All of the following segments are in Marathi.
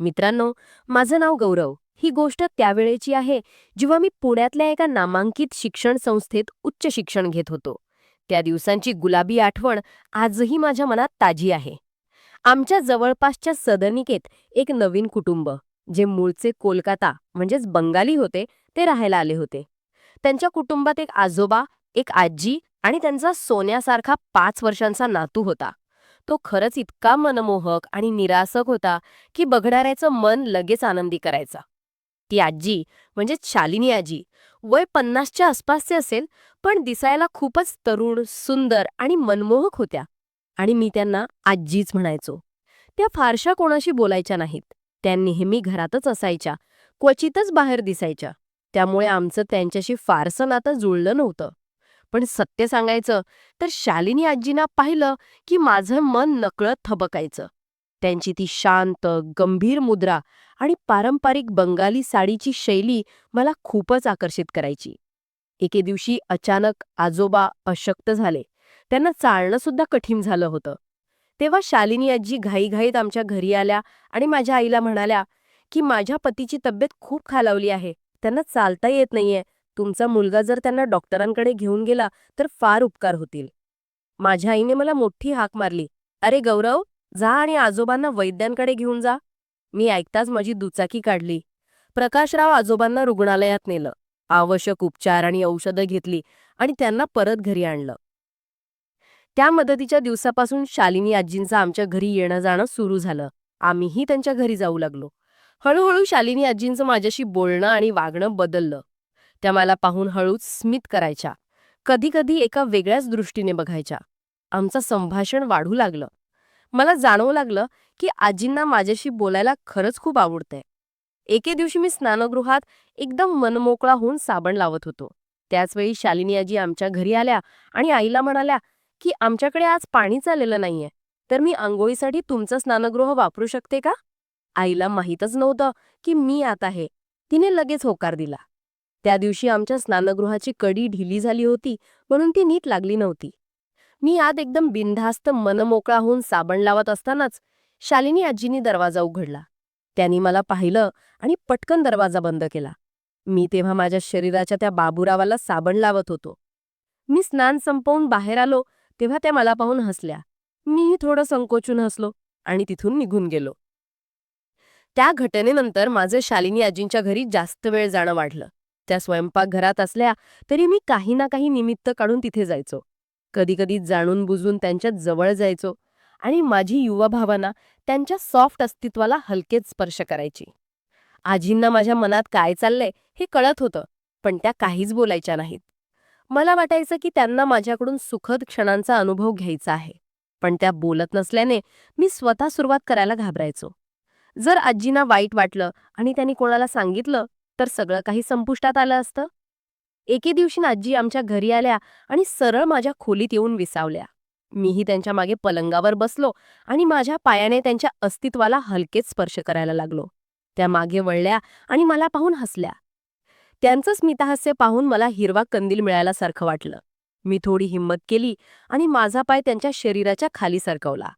मित्रांनो माझं नाव गौरव. ही गोष्ट त्यावेळेची आहे जेव्हा मी पुण्यातल्या एका नामांकित शिक्षण संस्थेत उच्च शिक्षण घेत होतो. त्या दिवसांची गुलाबी आठवण आजही माझ्या मनात ताजी आहे. आमच्या जवळपासच्या सदनिकेत एक नवीन कुटुंब जे मूळचे कोलकाता म्हणजेच बंगाली होते ते राहायला आले होते. त्यांच्या कुटुंबात एक आजोबा एक आजी आणि त्यांचा सोन्यासारखा पाच वर्षांचा नातू होता. तो खरंच इतका मनमोहक आणि निरासक होता की बघणाऱ्याचं मन लगेच आनंदी करायचा. ती आजी म्हणजे शालिनी आजी वय पन्नासच्या आसपासचे असेल पण दिसायला खूपच तरुण सुंदर आणि मनमोहक होत्या. आणि मी त्यांना आजीच म्हणायचो. त्या फारशा कोणाशी बोलायच्या नाहीत. त्या नेहमी घरातच असायच्या. क्वचितच बाहेर दिसायच्या. त्यामुळे आमचं त्यांच्याशी फारसं नातं जुळलं नव्हतं. पण सत्य सांगायचं तर शालिनी आजींना पाहिलं की माझं मन नकळत थबकायचं. त्यांची ती शांत गंभीर मुद्रा आणि पारंपरिक बंगाली साडीची शैली मला खूपच आकर्षित करायची. एके दिवशी अचानक आजोबा अशक्त झाले. त्यांना चालणं सुद्धा कठीण झालं होतं. तेव्हा शालिनी आजी घाईघाईत आमच्या घरी आल्या आणि माझ्या आईला म्हणाल्या की माझ्या पतीची तब्येत खूप खालावली आहे. त्यांना चालता येत नाहीये. तुमचा मुलगा जर त्यांना डॉक्टरांकडे घेऊन गेला तर फार उपकार होतील. माझ्या आईने मला मोठी हाक मारली. अरे गौरव जा आणि आजोबांना वैद्यांकडे घेऊन जा. मी ऐकताच माझी दुचाकी काढली. प्रकाशराव आजोबांना रुग्णालयात नेलं. आवश्यक उपचार आणि औषधं घेतली आणि त्यांना परत घरी आणलं. त्या मदतीच्या दिवसापासून शालिनी आजींचं आमच्या घरी येणं जाणं सुरू झालं. आम्हीही त्यांच्या घरी जाऊ लागलो. हळूहळू शालिनी आजींचं माझ्याशी बोलणं आणि वागणं बदललं. त्या मला पाहून हळूच स्मित करायच्या. कधीकधी एका वेगळ्याच दृष्टीने बघायच्या. आमचं संभाषण वाढू लागलं. मला जाणवू लागलं की आजींना माझ्याशी बोलायला खरंच खूप आवडतंय. एके दिवशी मी स्नानगृहात एकदम मनमोकळा होऊन साबण लावत होतो. त्याचवेळी शालिनी आजी आमच्या घरी आल्या आणि आईला म्हणाल्या की आमच्याकडे आज पाणी चाललेलं नाहीये. तर मी आंघोळीसाठी तुमचं स्नानगृह वापरू शकते का? आईला माहीतच नव्हतं की मी आता आहे. तिने लगेच होकार दिला. त्या दिवशी आमच्या स्नानगृहाची कडी ढिली झाली होती म्हणून ती नीट लागली नव्हती. मी आत एकदम बिनधास्त मनमोकळा होऊन साबण लावत असतानाच शालिनी आजींनी दरवाजा उघडला. त्यांनी मला पाहिलं आणि पटकन दरवाजा बंद केला. मी तेव्हा माझ्या शरीराच्या त्या बाबुरावाला साबण लावत होतो. मी स्नान संपवून बाहेर आलो तेव्हा त्या मला पाहून हसल्या. मीही थोडं संकोचून हसलो आणि तिथून निघून गेलो. त्या घटनेनंतर माझं शालिनी आजींच्या घरी जास्त वेळ जाणं वाढलं. त्या स्वयंपाकघरात असल्या तरी मी काही ना काही निमित्त काढून तिथे जायचो. कधीकधी जाणून बुजून त्यांच्या जवळ जायचो आणि माझी युवा भावना त्यांच्या सॉफ्ट अस्तित्वाला हलकेच स्पर्श करायची. आजींना माझ्या मनात काय चाललंय हे कळत होतं पण त्या काहीच बोलायच्या नाहीत. मला वाटायचं की त्यांना माझ्याकडून सुखद क्षणांचा अनुभव घ्यायचा आहे पण त्या बोलत नसल्याने मी स्वतः सुरुवात करायला घाबरायचो. जर आजींना वाईट वाटलं आणि त्यांनी कोणाला सांगितलं तर सगळं काही संपुष्टात आलं असतं? एके दिवशी आजी आमच्या घरी आल्या आणि सरळ माझ्या खोलीत येऊन विसावल्या. मीही त्यांच्या मागे पलंगावर बसलो आणि माझ्या पायाने त्यांच्या अस्तित्वाला हलकेच स्पर्श करायला लागलो. त्या मागे वळल्या आणि मला पाहून हसल्या. त्यांचं स्मितहास्य पाहून मला हिरवा कंदील मिळाल्यासारखं वाटलं. मी थोडी हिंमत केली आणि माझा पाय त्यांच्या शरीराच्या खाली सरकवला.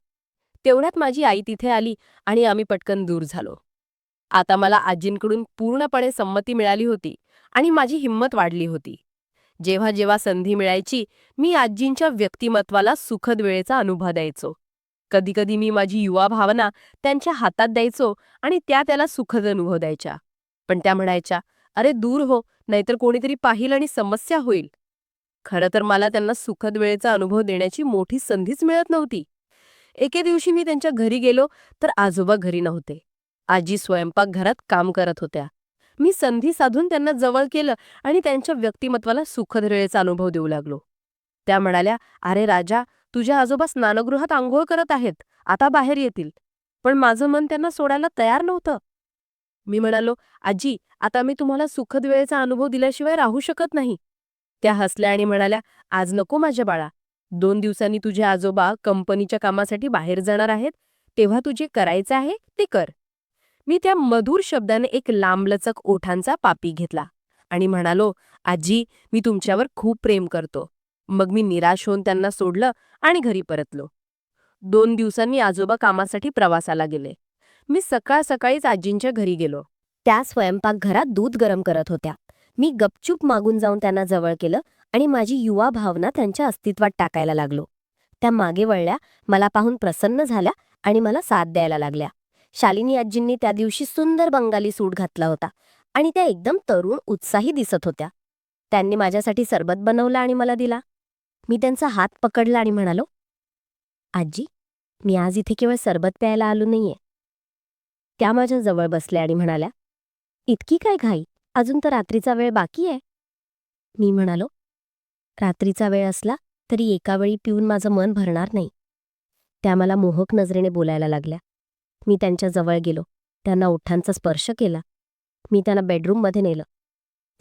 तेवढ्यात माझी आई तिथे आली आणि आम्ही पटकन दूर झालो. आता मला आजींकडून पूर्णपणे संमती मिळाली होती आणि माझी हिंमत वाढली होती. जेव्हा जेव्हा संधी मिळायची मी आजींच्या व्यक्तिमत्वाला सुखद वेळेचा अनुभव द्यायचो. कधीकधी मी माझी युवा भावना त्यांच्या हातात द्यायचो आणि त्या त्याला सुखद अनुभव द्यायच्या. पण त्या म्हणायच्या अरे दूर हो नाहीतर कोणीतरी पाहिल आणि समस्या होईल. खरं तर मला त्यांना सुखद वेळेचा अनुभव देण्याची मोठी संधीच मिळत नव्हती. एके दिवशी मी त्यांच्या घरी गेलो तर आजोबा घरी नव्हते. आजी स्वयंपाकघरात काम करत होत्या. मी संधी साधून त्यांना जवळ केलं आणि त्यांच्या व्यक्तिमत्वाला सुखद वेळेचा अनुभव देऊ लागलो. त्या म्हणाल्या अरे राजा तुझ्या आजोबा स्नानगृहात आंघोळ करत आहेत. आता बाहेर येतील. पण माझं मन त्यांना सोडायला तयार नव्हतं. मी म्हणालो आजी आता मी तुम्हाला सुखद वेळेचा अनुभव दिल्याशिवाय राहू शकत नाही. त्या हसल्या आणि म्हणाल्या आज नको माझ्या बाळा. दोन दिवसांनी तुझे आजोबा कंपनीच्या कामासाठी बाहेर जाणार आहेत. तेव्हा तुझे करायचं आहे ते कर. मी त्या मधुर शब्दाने एक लांबलचक ओठांचा पापी घेतला आणि म्हणालो आजी मी तुमच्यावर खूप प्रेम करतो. मग मी निराश होऊन त्यांना सोडलं आणि घरी परतलो. दोन दिवसांनी आजोबा कामासाठी प्रवासाला गेले. मी सकाळ सकाळीच आजींच्या घरी गेलो. त्या स्वयंपाकघरात दूध गरम करत होत्या. मी गपचूप मागून जाऊन त्यांना जवळ केलं आणि माझी युवा भावना त्यांच्या अस्तित्वात टाकायला लागलो. त्या मागे वळल्या मला पाहून प्रसन्न झाल्या आणि मला साथ द्यायला लागल्या. शालिनी आजींनी त्या दिवशी सुंदर बंगाली सूट घातला होता आणि त्या एकदम तरुण उत्साही दिसत होत्या. त्यांनी माझ्यासाठी सरबत बनवला आणि मला दिला. मी त्यांचा हात पकडला आणि म्हणालो आजी मी आज इथे केवळ सरबत प्यायला आलो नाहीये. त्या माझ्या जवळ बसल्या आणि म्हणाल्या इतकी काय घाई? अजून तर रात्रीचा वेळ बाकी आहे. मी म्हणालो रात्रीचा वेळ असला तरी एका वेळी पिऊन माझं मन भरणार नाही. त्या मला मोहक नजरेने बोलायला लागल्या. मी त्यांच्या जवळ गेलो. त्यांना ओठांचा स्पर्श केला. मी त्यांना बेडरूममध्ये नेलं.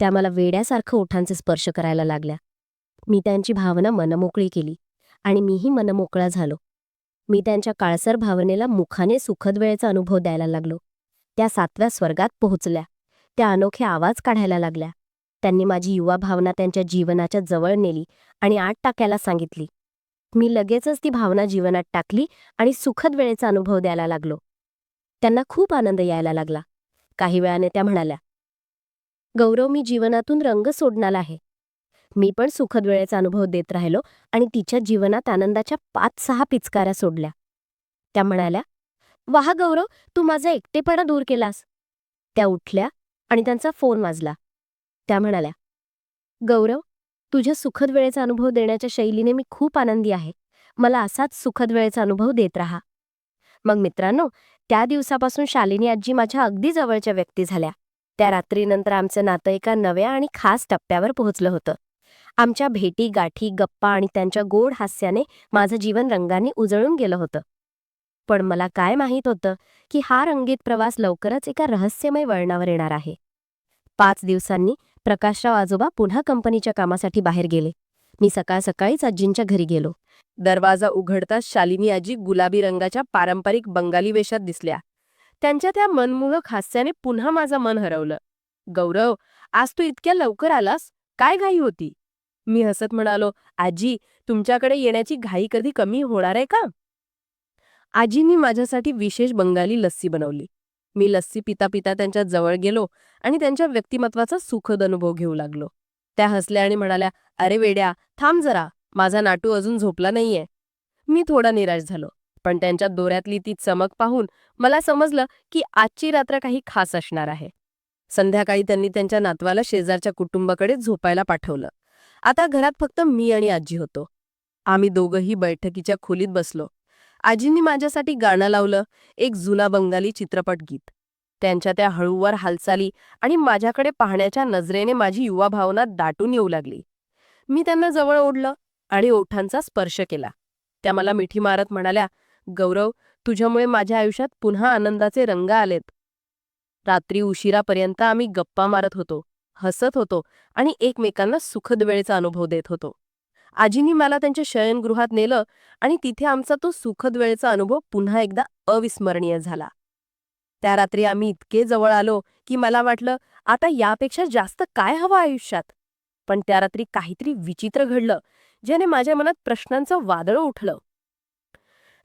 त्या मला वेड्यासारखं ओठांचे स्पर्श करायला लागल्या. मी त्यांची भावना मनमोकळी केली आणि मीही मनमोकळा झालो. मी त्यांच्या काळसर भावनेला मुखाने सुखद वेळेचा अनुभव द्यायला लागलो. त्या सातव्या स्वर्गात पोहोचल्या. त्या अनोखे आवाज काढायला लागल्या. त्यांनी माझी युवा भावना त्यांच्या जीवनाच्या जवळ नेली आणि आत टाकायला सांगितली. मी लगेचच ती भावना जीवनात टाकली आणि सुखद वेळेचा अनुभव द्यायला लागलो. त्यांना खूप आनंद यायला लागला. काही वेळाने त्या म्हणाल्या गौरव मी जीवनातून रंग सोडणार आहे. मी पण सुखद वेळेचा अनुभव देत राहिलो आणि तिच्या जीवनात आनंदाच्या पाच सहा पिचकाऱ्या सोडल्या. त्या म्हणाल्या वाह गौरव तू माझा एकटेपणा दूर केलास. त्या उठल्या आणि त्यांचा फोन वाजला. त्या म्हणाल्या गौरव तुझ्या सुखद वेळेचा अनुभव देण्याच्या शैलीने मी खूप आनंदी आहे. मला असाच सुखद वेळेचा अनुभव देत राहा. मग मित्रांनो त्या दिवसापासून शालिनी आजी माझ्या अगदी जवळच्या व्यक्ती झाल्या. त्या रात्रीनंतर आमचं नातं एका नव्या आणि खास टप्प्यावर पोहोचलं होतं. आमच्या भेटी गाठी गप्पा आणि त्यांच्या गोड हास्याने माझं जीवन रंगांनी उजळून गेलं होतं. पण मला काय माहीत होतं की हा रंगीत प्रवास लवकरच एका रहस्यमय वळणावर येणार आहे. पाच दिवसांनी प्रकाशराव आजोबा पुन्हा कंपनीच्या कामासाठी बाहेर गेले. मी सकाळ सकाळीच आजींच्या घरी गेलो. दरवाजा उघडताच शालिनी आजी गुलाबी रंगाच्या पारंपरिक बंगाली वेशात दिसल्या. त्यांच्या त्या मनमोहक हास्याने पुन्हा माझं मन हरवलं. गौरव आज तू इतक्या लवकर आलास? काय घाई होती? मी हसत म्हणालो आजी तुमच्याकडे येण्याची घाई कधी कमी होणार आहे का? आजींनी माझ्यासाठी विशेष बंगाली लस्सी बनवली. मी लस्सी पिता पिता त्यांच्या जवळ गेलो आणि त्यांच्या व्यक्तिमत्वाचा सुखद अनुभव घेऊ लागलो. त्या हसल्या आणि म्हणाल्या अरे वेड्या थांब जरा. माझा नाटू अजून झोपला नाहीये. मी थोडा निराश झालो पण त्यांच्या दोऱ्यातली ती चमक पाहून मला समजलं की आजची रात्र काही खास असणार आहे. संध्याकाळी त्यांनी त्यांच्या नातवाला शेजारच्या कुटुंबाकडे झोपायला पाठवलं. आता घरात फक्त मी आणि आजी होतो. आम्ही दोघंही बैठकीच्या खोलीत बसलो. आजींनी माझ्यासाठी गाणं लावलं एक जुना बंगाली चित्रपट गीत. त्यांच्या त्या हळूवार हालचाली आणि माझ्याकडे पाहण्याच्या नजरेने माझी युवा भावना दाटून येऊ लागली. मी त्यांना जवळ ओढलं आणि ओठांचा स्पर्श केला. त्या मला मिठी मारत म्हणाल्या गौरव तुझ्यामुळे माझ्या आयुष्यात पुन्हा आनंदाचे रंग आलेत. रात्री उशिरापर्यंत आम्ही गप्पा मारत होतो हसत होतो आणि एकमेकांना सुखद वेळेचा अनुभव देत होतो. आजींनी मला त्यांच्या शयनगृहात नेलं आणि तिथे आमचा तो सुखद वेळेचा अनुभव पुन्हा एकदा अविस्मरणीय झाला. त्या रात्री आम्ही इतके जवळ आलो की मला वाटलं आता यापेक्षा जास्त काय हवं आयुष्यात? पण त्या रात्री काहीतरी विचित्र घडलं. ज्याने माझ्या मनात प्रश्नांचं वादळ उठलं.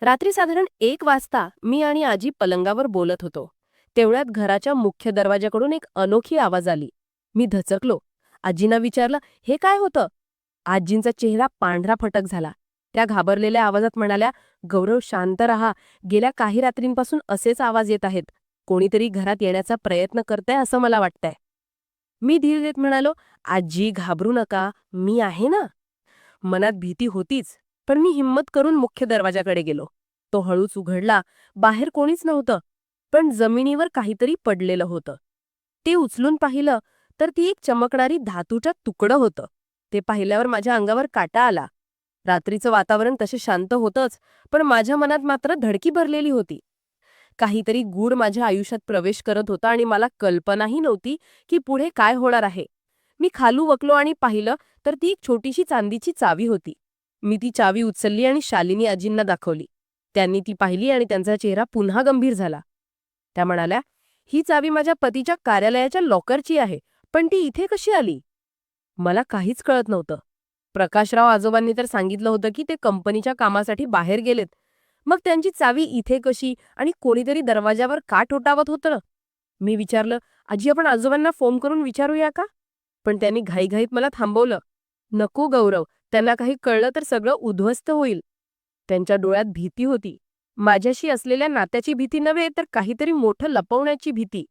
रात्री साधारण एक वाजता मी आणि आजी पलंगावर बोलत होतो. तेवढ्यात घराच्या मुख्य दरवाजाकडून एक अनोखी आवाज आली. मी धचकलो. आजींना विचारलं हे काय होतं? आजींचा चेहरा पांढरा फटक झाला. त्या घाबरलेल्या आवाजात म्हणाल्या गौरव शांत रहा. गेल्या काही रात्रींपासून असेच आवाज येत आहेत. कोणीतरी घरात येण्याचा प्रयत्न करतंय असं मला वाटतंय. मी धीर देत म्हणालो आजी घाबरू नका. मी आहे ना. मनात भीती होतीच पण मी हिंमत करून मुख्य दरवाजाकडे गेलो. तो हळूच उघडला बाहेर कोणीच नव्हतं पण जमिनीवर काहीतरी पडलेलं होतं. ते उचलून पाहिलं तर ती एक चमकणारी धातूच्या तुकडं होतं. ते पाहिल्यावर माझ्या अंगावर काटा आला. रात्रीचं वातावरण तसे शांत होतंच पण माझ्या मनात मात्र धडकी भरलेली होती. काहीतरी गूढ माझ्या आयुष्यात प्रवेश करत होता आणि मला कल्पनाही नव्हती की पुढे काय होणार आहे. मी खालू वकलो आणि पाहिलं तर ती एक छोटीशी चांदीची चावी होती. मी ती चावी उचलली आणि शालिनी आजींना दाखवली. त्यांनी ती पाहिली आणि त्यांचा चेहरा पुन्हा गंभीर झाला. त्या म्हणाल्या ही चावी माझ्या पतीच्या कार्यालयाच्या लॉकरची आहे पण ती इथे कशी आली? मला काहीच कळत नव्हतं. प्रकाशराव आजोबांनी तर सांगितलं होतं की ते कंपनीच्या कामासाठी बाहेर गेलेत. मग त्यांची चावी इथे कशी आणि कोणीतरी दरवाजावर का ठोठावत होतं? मी विचारलं आजी आपण आजोबांना फोन करून विचारूया का? पण त्यांनी घाईघाईत मला थांबवलं. नको गौरव त्यांना काही कळलं तर सगळं उद्ध्वस्त होईल. त्यांच्या डोळ्यात भीती होती. माझ्याशी असलेल्या नात्याची भीती नव्हे तर काहीतरी मोठं लपवण्याची भीती.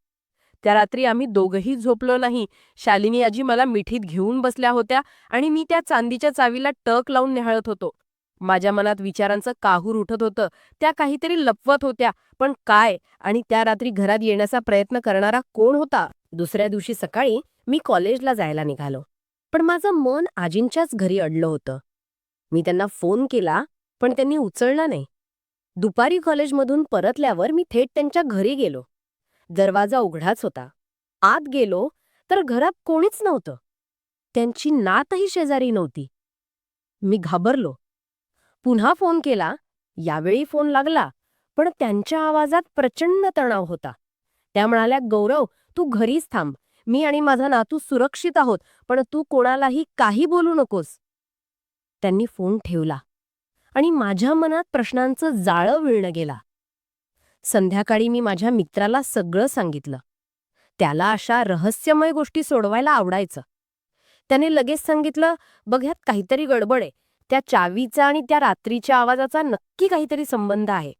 त्या रात्री आम्ही दोघंही झोपलो नाही. शालिनी आजी मला मिठीत घेऊन बसल्या होत्या आणि मी त्या चांदीच्या चावीला टक लावून निहाळत होतो. माझ्या मनात विचारांचं काहूर उठत होतं. त्या काहीतरी लपवत होत्या. पण काय? आणि त्या रात्री घरात येण्याचा प्रयत्न करणारा कोण होता? दुसऱ्या दिवशी सकाळी मी कॉलेजला जायला निघालो पण माझं मन आजींच्याच घरी अडलं होतं. मी त्यांना फोन केला पण त्यांनी उचलला नाही. दुपारी कॉलेजमधून परतल्यावर मी थेट त्यांच्या घरी गेलो. दरवाजा उघडाच होता. आत गेलो तर घरात कोणीच नव्हतं. त्यांची नातही शेजारी नव्हती. मी घाबरलो. पुन्हा फोन केला. यावेळी फोन लागला पण त्यांच्या आवाजात प्रचंड तणाव होता. त्या म्हणाल्या गौरव तू घरीच थांब. मी आणि माझा नातू सुरक्षित आहोत पण तू कोणालाही काही बोलू नकोस. त्यांनी फोन ठेवला आणि माझ्या मनात प्रश्नांचं जाळं विळणं गेला. संध्याकाळी मी माझ्या मित्राला सगळं सांगितलं. त्याला अशा रहस्यमय गोष्टी सोडवायला आवडायचं. त्याने लगेच सांगितलं बघ ह्यात काहीतरी गडबड आहे. त्या चावीचा आणि त्या रात्रीच्या आवाजाचा नक्की काहीतरी संबंध आहे.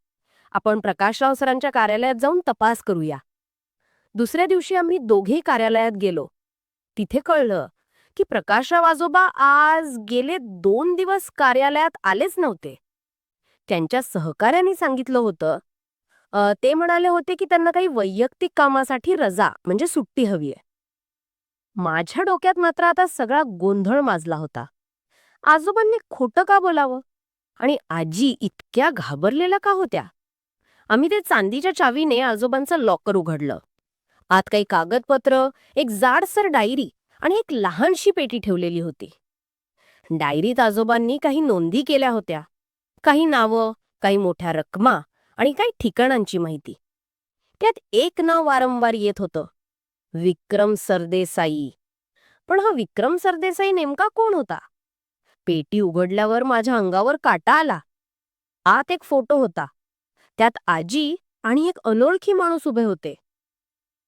आपण प्रकाशराव सरांच्या कार्यालयात जाऊन तपास करूया. दुसऱ्या दिवशी आम्ही दोघेही कार्यालयात गेलो. तिथे कळलं की प्रकाशराव आजोबा आज गेले दोन दिवस कार्यालयात आलेच नव्हते. त्यांच्या सहकाऱ्यांनी सांगितलं होतं. अ, ते म्हणाले होते की त्यांना काही वैयक्तिक कामासाठी रजा म्हणजे सुट्टी हवी आहे. माझ्या डोक्यात मात्र आता सगळा गोंधळ माजला होता. आजोबांनी खोटं का बोलावं? आणि आजी इतक्या घाबरलेल्या का होत्या? आम्ही ते चांदीच्या चावीने आजोबांचं लॉकर उघडलं. आत काही कागदपत्र एक जाडसर डायरी आणि एक लहानशी पेटी ठेवलेली होती. डायरीत आजोबांनी काही नोंदी केल्या होत्या. काही नावं काही मोठ्या रकमा आणि काही ठिकाणांची माहिती. त्यात एक नाव वारंवार येत होतं. विक्रम सरदेसाई. पण हा विक्रम सरदेसाई नेमका कोण होता? पेटी उघडल्यावर माझ्या अंगावर काटा आला. आत एक फोटो होता. त्यात आजी आणि एक अनोळखी माणूस उभे होते.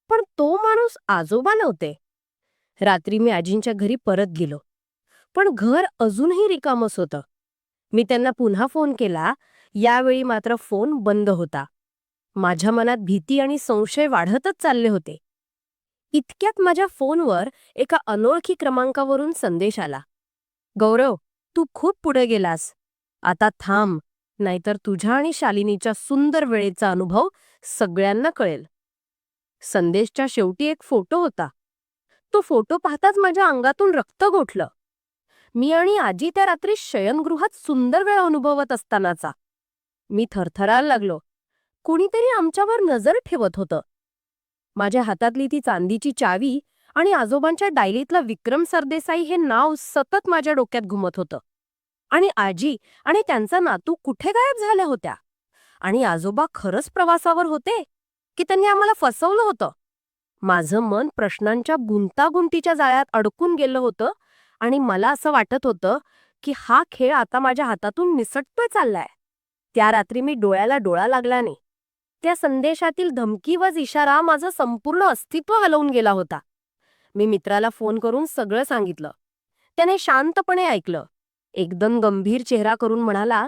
पण तो माणूस आजोबा नव्हते. रात्री मी आजींच्या घरी परत गेलो. पण घर अजूनही रिकामच होतं. मी त्यांना पुन्हा फोन केला. यावेळी मात्र फोन बंद होता. माझ्या मनात भीती आणि संशय वाढतच चालले होते. इतक्यात माझ्या फोनवर एका अनोळखी क्रमांकावरून संदेश आला. गौरव तू खूप पुढे गेलास. आता थांब. नाहीतर तुझ्या आणि शालिनीच्या सुंदर वेळेचा अनुभव सगळ्यांना कळेल. संदेशच्या शेवटी एक फोटो होता. तो फोटो पाहताच माझ्या अंगातून रक्त गोठलं. मी आणि आजी त्या रात्री शयनगृहात सुंदर वेळ अनुभवत असतानाचा. मी थरथरायला लागलो. कुणीतरी आमच्यावर नजर ठेवत होतं. माझ्या हातातली ती चांदीची चावी आणि आजोबांच्या डायरीतलं विक्रम सरदेसाई हे नाव सतत माझ्या डोक्यात घुमत होतं. आणि आजी आणि त्यांचा नातू कुठे गायब झाल्या होत्या? आणि आजोबा खरंच प्रवासावर होते? की त्यांनी आम्हाला फसवलं होतं. माझं मन प्रश्नांच्या गुंतागुंतीच्या जाळ्यात अडकून गेलं होतं आणि मला असं वाटत होतं की हा खेळ आता माझ्या हातातून निसटतोय चाललाय. त्या रात्री मी डोळ्याला डोळा लागल्याने. त्या संदेशातील धमकीवज इशारा माझं संपूर्ण अस्तित्व हलवून गेला होता. मी मित्राला फोन करून सगळं सांगितलं. त्याने शांतपणे ऐकलं. एकदम गंभीर चेहरा करून म्हणाला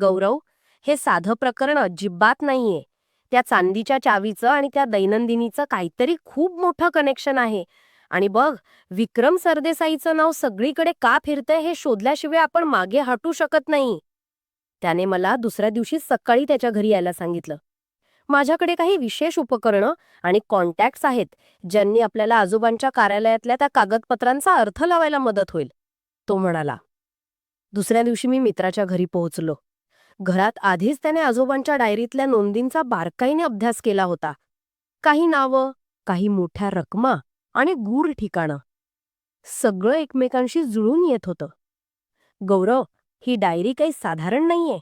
गौरव हे साधं प्रकरण अजिबात नाहीये. त्या चांदीच्या चावीचं आणि त्या दैनंदिनीचं काहीतरी खूप मोठं कनेक्शन आहे. आणि बघ विक्रम सरदेसाईचं नाव सगळीकडे का फिरतंय हे शोधल्याशिवाय आपण मागे हटू शकत नाही. त्याने मला दुसऱ्या दिवशी सकाळी त्याच्या घरी यायला सांगितलं. माझ्याकडे काही विशेष उपकरणं आणि कॉन्टॅक्ट्स आहेत ज्यांनी आपल्याला आजोबांच्या कार्यालयातल्या त्या कागदपत्रांचा अर्थ लावायला मदत होईल. तो म्हणाला दुसऱ्या दिवशी मी मित्राच्या घरी पोहोचलो. घरात आधीच त्याने आजोबांच्या डायरीतल्या नोंदींचा बारकाईने अभ्यास केला होता. काही नावं काही मोठ्या रकमा आणि गूढ ठिकाणं. सगळं एकमेकांशी जुळून येत होतं. गौरव ही डायरी काही साधारण नाहीये.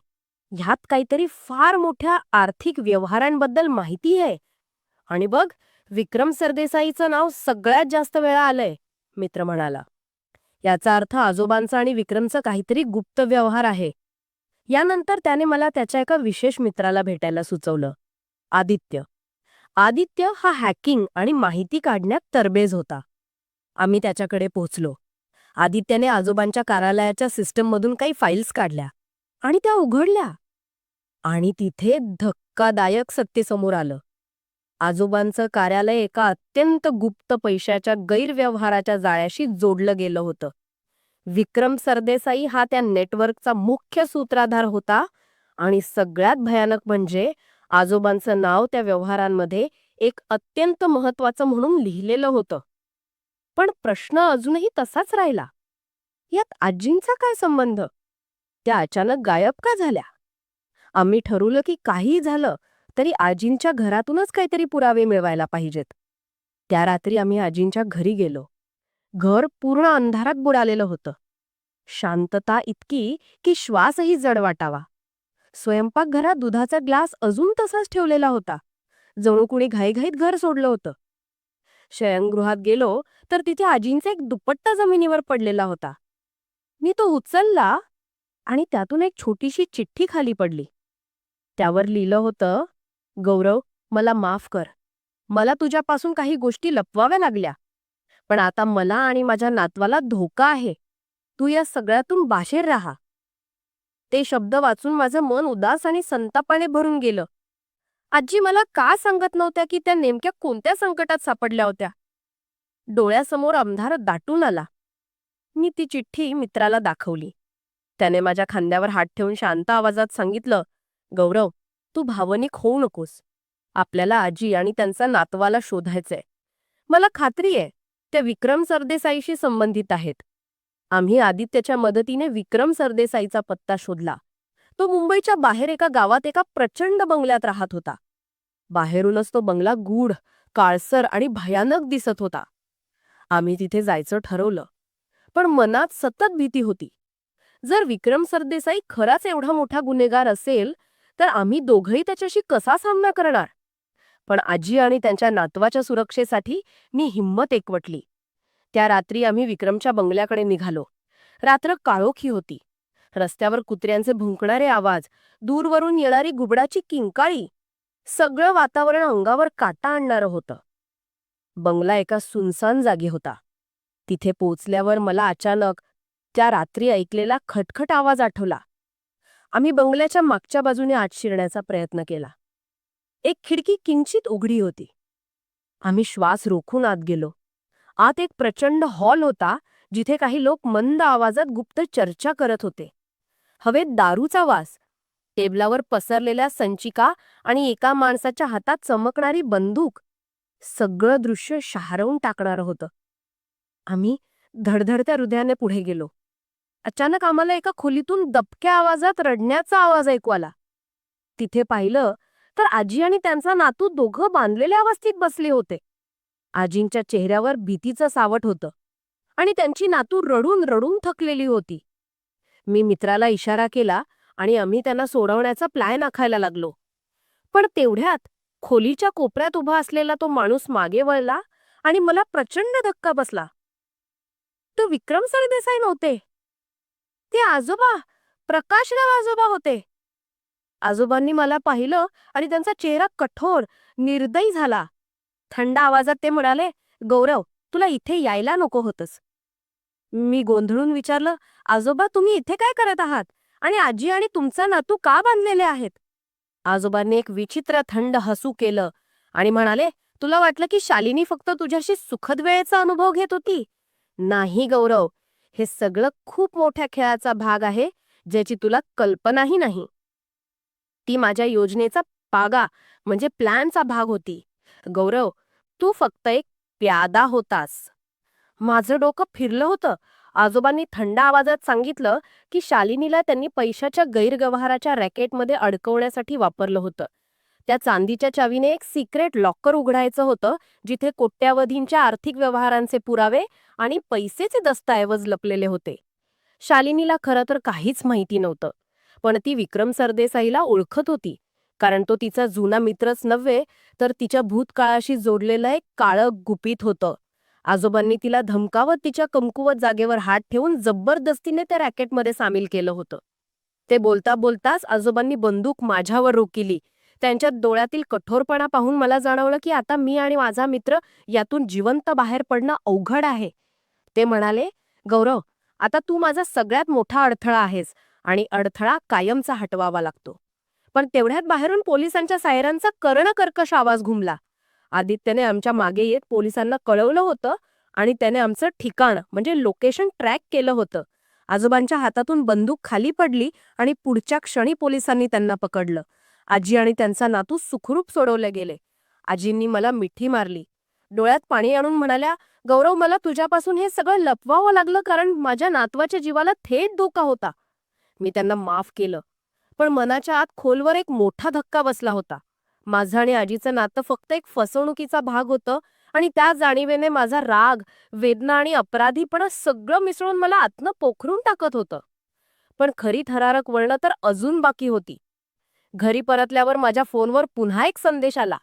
ह्यात काहीतरी फार मोठ्या आर्थिक व्यवहारांबद्दल माहिती आहे. आणि बघ विक्रम सरदेसाईचं नाव सगळ्यात जास्त वेळा आलंय मित्र म्हणाला. याचा अर्थ आजोबांचा आणि विक्रमचा काहीतरी गुप्त व्यवहार आहे. यानंतर त्याने मला त्याच्या एका विशेष मित्राला भेटायला सुचवलं. आदित्य. आदित्य हा हॅकिंग आणि माहिती काढण्यात तरबेज होता. आम्ही त्याच्याकडे पोहोचलो. आदित्याने आजोबांच्या कार्यालयाच्या सिस्टममधून काही फाईल्स काढल्या आणि त्या उघडल्या. आणि तिथे धक्कादायक सत्य समोर आलं. आजोबांचं कार्यालय एका अत्यंत गुप्त पैशाच्या गैरव्यवहाराच्या जाळ्याशी जोडलं गेलं होतं. विक्रम सरदेसाई हा त्या नेटवर्कचा मुख्य सूत्राधार होता आणि सगळ्यात भयानक म्हणजे आजोबांचं नाव त्या व्यवहारांमध्ये एक अत्यंत महत्वाचं म्हणून लिहिलेलं होतं. पण प्रश्न अजूनही तसाच राहिला. यात आजींचा काय संबंध? त्या अचानक गायब का झाल्या? आम्ही ठरवलं की काहीही झालं तरी आजींच्या घरातूनच काहीतरी पुरावे मिळवायला पाहिजेत. त्या रात्री आम्ही आजींच्या घरी गेलो. घर पूर्ण अंधारात बुडालेलं होतं. शांतता इतकी की श्वासही जड वाटावा. स्वयंपाकघरात दुधाचा ग्लास अजून तसाच ठेवलेला होता. जणू कुणी घाईघाईत घर सोडलं होतं. शयनगृहात गेलो तर तिथे आजींचा एक दुपट्टा जमिनीवर पडलेला होता. मी तो उचलला आणि त्यातून एक छोटीशी चिठ्ठी खाली पडली. त्यावर लिहिलं होतं गौरव मला माफ कर. मला तुझ्यापासून काही गोष्टी लपवाव्या लागल्या. पण आता मला आणि माझ्या नातवाला धोका आहे. तू या सगळ्यातून बाहेर राहा. ते शब्द वाचून माझं मन उदास आणि संतापाने भरून गेलं. आजी मला का सांगत नव्हत्या की त्या नेमक्या कोणत्या संकटात सापडल्या होत्या? डोळ्यासमोर अंधार दाटून आला. मी ती चिठ्ठी मित्राला दाखवली. त्याने माझ्या खांद्यावर हात ठेवून शांत आवाजात सांगितलं गौरव तू भावनिक होऊ नकोस. आपल्याला आजी आणि त्यांचा नातवाला शोधायचंय. मला खात्री आहे त्या विक्रम सरदेसाईशी संबंधित आहेत. आम्ही आदित्यच्या मदतीने विक्रम सरदेसाईचा पत्ता शोधला. तो मुंबईच्या बाहेर एका गावात एका प्रचंड बंगल्यात राहत होता. बाहेरूनच तो बंगला गूढ काळसर आणि भयानक दिसत होता. आम्ही तिथे जायचं ठरवलं. पण मनात सतत भीती होती. जर विक्रम सरदेसाई खराच एवढा मोठा गुन्हेगार असेल तर आम्ही दोघंही त्याच्याशी कसा सामना करणार? पण आजी आणि त्यांच्या नातवाच्या सुरक्षेसाठी मी हिंमत एकवटली. त्या रात्री आम्ही विक्रमच्या बंगल्याकडे निघालो. रात्र काळोखी होती. रस्त्यावर कुत्र्यांचे भुंकणारे आवाज दूरवरून येणारी घुबडाची किंकाळी सगळं वातावरण अंगावर काटा आणणारं होतं. बंगला एका सुनसान जागी होता. तिथे पोचल्यावर मला अचानक त्या रात्री ऐकलेला खटखट आवाज आठवला. आम्ही बंगल्याच्या मागच्या बाजूने आत शिरण्याचा प्रयत्न केला. एक खिडकी किंचित उघडी होती. आम्ही श्वास रोखून आत गेलो. आत एक प्रचंड हॉल होता जिथे काही लोक मंद आवाजात गुप्त चर्चा करत होते. हवेत दारूचा वास टेबलावर पसरलेल्या संचिका आणि एका माणसाच्या हातात चमकणारी बंदूक सगळं दृश्य शहारवून टाकणारं होतं. आम्ही धडधडत्या हृदयाने पुढे गेलो. अचानक आम्हाला एका खोलीतून दबक्या आवाजात रडण्याचा आवाज ऐकू आला. तिथे पाहिलं तर आजी आणि त्यांचा नातू दोघं बांधलेल्या अवस्थेत बसले होते. आजींच्या चेहऱ्यावर भीतीचं सावट होतं आणि त्यांची नातू रडून रडून थकलेली होती. मी मित्राला इशारा केला आणि आम्ही त्यांना सोडवण्याचा प्लॅन आखायला लागलो. पण तेवढ्यात खोलीच्या कोपऱ्यात उभा असलेला तो माणूस मागे वळला आणि मला प्रचंड धक्का बसला. तो विक्रम सरदेसाई नव्हते. ते आजोबा प्रकाशराव आजोबा होते. आजोबांनी मला पाहिलं आणि त्यांचा चेहरा कठोर निर्दयी झाला. थंड आवाजात ते म्हणाले गौरव तुला इथे यायला नको होतस. मी गोंधळून विचारलं आजोबा तुम्ही इथे काय करत आहात? आणि आजी आणि तुमचा नातू का बांधलेले आहेत? आजोबांनी एक विचित्र थंड हसू केलं आणि म्हणाले तुला वाटलं की शालिनी फक्त तुझ्याशी सुखद वेळेचा अनुभव घेत होती? नाही गौरव. हे सगळं खूप मोठ्या खेळाचा भाग आहे ज्याची तुला कल्पनाही नाही. ती माझ्या योजनेचा पागा म्हणजे प्लॅनचा भाग होती. गौरव तू फक्त एक प्यादा होतास. माझं डोकं फिरलं होतं. आजोबांनी थंड आवाजात सांगितलं की शालिनीला त्यांनी पैशाच्या गैरव्यवहाराच्या रॅकेटमध्ये अडकवण्यासाठी वापरलं होतं. त्या चांदीच्या चावीने एक सिक्रेट लॉकर उघडायचं होतं जिथे कोट्यावधींच्या आर्थिक व्यवहारांचे पुरावे आणि पैसेचे दस्तऐवज लपलेले होते. शालिनीला खरं तर काहीच माहिती नव्हतं. पण ती विक्रम सरदेसाईला ओळखत होती. कारण तो तिचा जुना मित्रच नव्हे तर तिच्या भूतकाळाशी जोडलेलं एक काळं गुपित होतं. आजोबांनी तिला धमकावत तिच्या कमकुवत जागेवर हात ठेवून जबरदस्तीने त्या रॅकेटमध्ये सामील केलं होतं. ते बोलता बोलताच आजोबांनी बंदूक माझ्यावर रोकिली त्यांच्या डोळ्यातील कठोरपणा पाहून मला जाणवलं की आता मी आणि माझा मित्र यातून जिवंत बाहेर पडणं अवघड आहे. ते म्हणाले गौरव आता तू माझा सगळ्यात मोठा अडथळा आहेस. आणि अडथळा कायमचा हटवावा लागतो. पण तेवढ्यात बाहेरून पोलिसांच्या सायरांचा कर्णकर्कश आवाज घुमला. आदित्यने आमच्या मागे येत पोलिसांना कळवलं होतं आणि त्याने आमचं ठिकाण म्हणजे लोकेशन ट्रॅक केलं होतं. आजोबांच्या हातातून बंदूक खाली पडली आणि पुढच्या क्षणी पोलिसांनी त्यांना पकडलं. आजी आणि त्यांचा नातू सुखरूप सोडवले गेले. आजींनी मला मिठी मारली. डोळ्यात पाणी आणून म्हणाल्या गौरव मला तुझ्यापासून हे सगळं लपवावं लागलं कारण माझ्या नातवाच्या जीवाला थेट धोका होता. मी त्यांना माफ केलं. पण मनाच्या आत खोलवर एक मोठा धक्का बसला होता. माझं आणि आजीचं नातं फक्त एक फसवणुकीचा भाग होतं आणि त्या जाणीवेने माझा राग वेदना आणि अपराधीपणा सगळं मिसळून मला आतनं पोखरून टाकत होतं. पण खरी थरारक वळणं तर अजून बाकी होती. घरी परतल्यावर माझ्या फोनवर पुन्हा एक संदेश आला.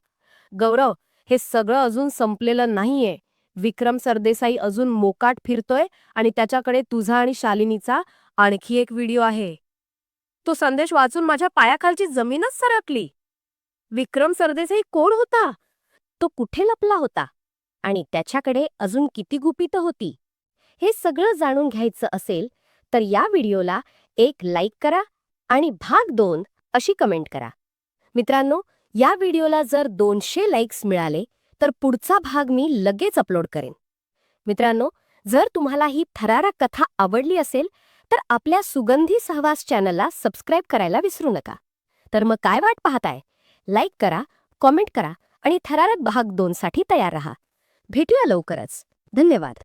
गौरव हे सगळं अजून संपलेलं नाहीये. विक्रम सरदेसाई अजून मोकाट फिरतोय आणि त्याच्याकडे तुझा आणि शालिनीचा आणखी एक व्हिडिओ आहे. तो संदेश वाचून माझ्या पायाखालची जमीनच सरकली. विक्रम सरदेसाई कोण होता? तो कुठे लपला होता? आणि त्याच्याकडे अजून किती गुपित होती? हे सगळं जाणून घ्यायचं असेल तर या व्हिडिओला एक लाईक करा आणि भाग दोन अशी कमेंट करा. मित्रांनो या व्हिडिओला जर दोनशे लाईक्स मिळाले तर पुढचा भाग मी लगेच अपलोड करेन. मित्रांनो जर तुम्हाला ही थरारक कथा आवडली असेल तर आपल्या सुगंधी सहवास चॅनलला सबस्क्राईब करायला विसरू नका. तर मग काय वाट पाहताय? लाईक करा कॉमेंट करा आणि थरारक भाग दोनसाठी तयार रहा. भेटूया लवकरच. धन्यवाद.